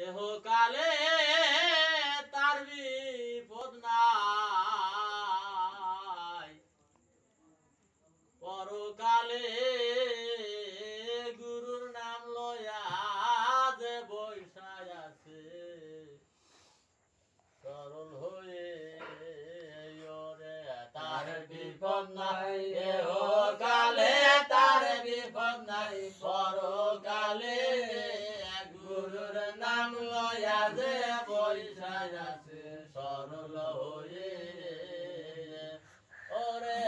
এহকালে তার বিপদ নাই। পরকালে গুরুর নাম লয়া যে বৈশায় আছে। সরল হয়ে তার বিপদ নাই। বৈশায় আছে সরল হয়ে। ওরে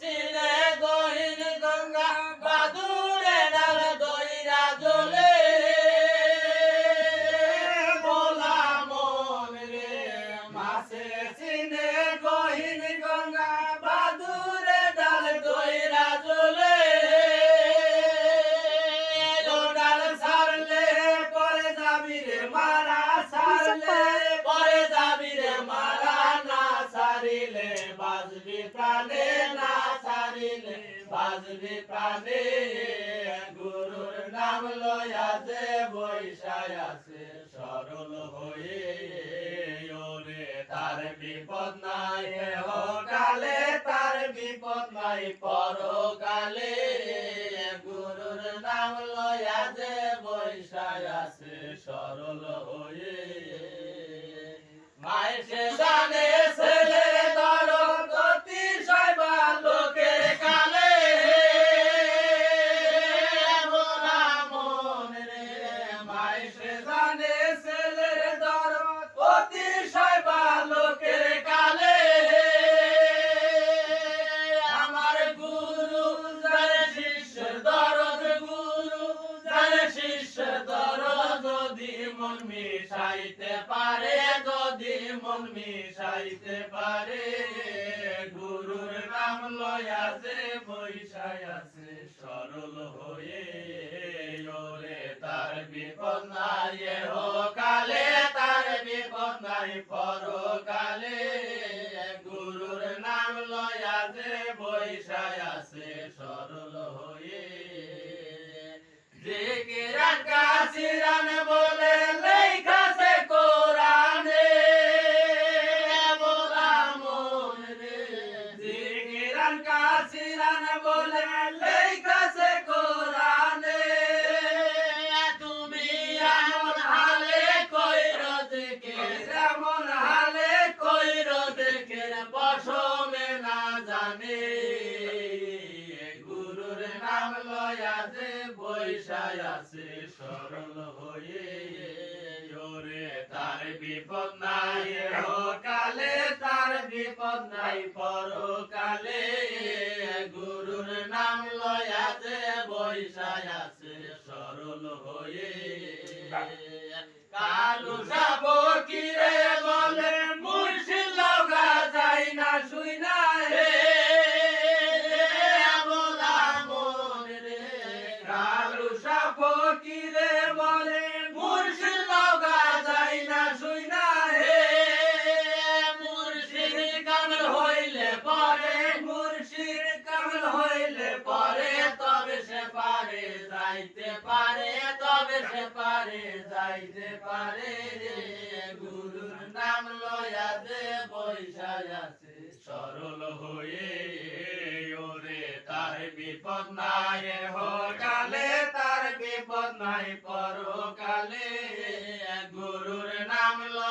চিনে প্রাণে, গুরুর নাম সরল হয়ে তার বিপদ নাই কালে, তার বিপদ নাই পরকালে, গুরুর নাম লয়া যে বৈশায় আছে সরল হয়ে মায়ের জানে যদি মন মিশাইতে পারে, যদি মন মিশাইতে পারে, গুরুর নাম লয়া যে বৈশায় আছে, সরল হয়ে ওরে তার বিপদ নাই কালে তার বিপদ নাই, পরকালে গুরুর নাম লয়া যে বৈশায় আছে, সরল হয়ে পশমে না জানে। গুরুর নাম আছে সরল হয়ে তার বিপদ নাই কালে তার বিপদ নাই, পরকালে। গুরুর নাম লয়া যে বৈশায় আছে সরল হয়ে। কালু যাব কিরে বলে যাব বলে লগা শুই না কামল হইলে পরে হইলে পরে, তবে যাইতে পারে, তবে যাইতে পারে রে। গুরুর নাম লয়া দে সরল হয়ে ওরে, তার বিপদ নাই হো পরকালে গুরুর নাম লয়া